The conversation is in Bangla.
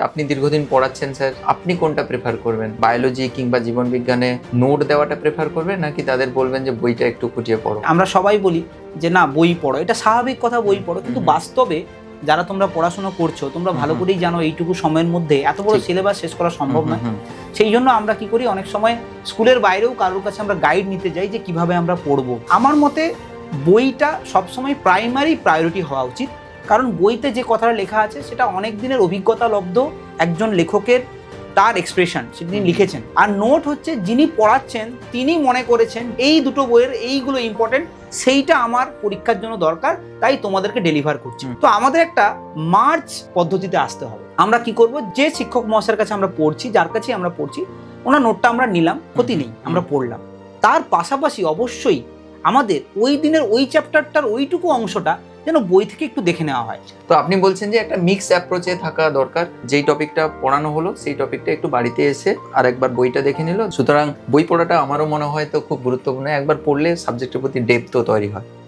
আপনি দীর্ঘদিন পড়াচ্ছেন স্যার আপনি কোনটা প্রেফার করবেন? বায়োলজি কিংবা জীবন বিজ্ঞানে নোট দেওয়াটা প্রেফার করবেন নাকি তাদের বলবেন যে বইটা একটু খুঁটিয়ে পড়ো? আমরা সবাই বলি যে না বই পড়ো। এটা স্বাভাবিক কথা বই পড়ো। কিন্তু বাস্তবে যারা তোমরা পড়াশোনা করছ তোমরা ভালো করেই জানো এইটুকু সময়ের মধ্যে এত বড় সিলেবাস শেষ করা সম্ভব নয়। সেই জন্য আমরা কি করি অনেক সময় স্কুলের বাইরেও কারোর কাছে আমরা গাইড নিতে যাই যে কীভাবে আমরা পড়ব। আমার মতে বইটা সবসময় প্রাইমারি প্রায়োরিটি হওয়া উচিত। কারণ বইতে যে কথাটা লেখা আছে সেটা অনেক দিনের অভিজ্ঞতা লব্ধ একজন লেখকের তার এক্সপ্রেশন সেটা তিনি লিখেছেন। আর নোট হচ্ছে যিনি পড়াচ্ছেন তিনি মনে করেছেন এই দুটো বইয়ের এইগুলো ইম্পর্টেন্ট সেইটা আমার পরীক্ষার জন্য দরকার তাই তোমাদেরকে ডেলিভার করছি। তো আমাদের একটা মার্চ পদ্ধতিতে আসতে হবে। আমরা কি করব? যে শিক্ষক মহাশয়ের কাছে আমরা পড়ছি যার কাছে আমরা পড়ছি ওনার নোটটা আমরা নিলাম ক্ষতি নেই আমরা পড়লাম। তার পাশাপাশি অবশ্যই আমাদের ওই দিনের ওই চ্যাপ্টারটার ওইটুকু অংশটা যেন বই থেকে একটু দেখে নেওয়া হয়। তো আপনি বলছেন যে একটা মিক্স অ্যাপ্রোচে থাকা দরকার। যেই টপিকটা পড়ানো হলো, সেই টপিকটা একটু বাড়িতে এসে আর একবার বইটা দেখে নিল। সুতরাং বই পড়াটা আমারও মনে হয় তো খুব গুরুত্বপূর্ণ। একবার পড়লে সাবজেক্টের প্রতি ডেপথও তৈরি হয়।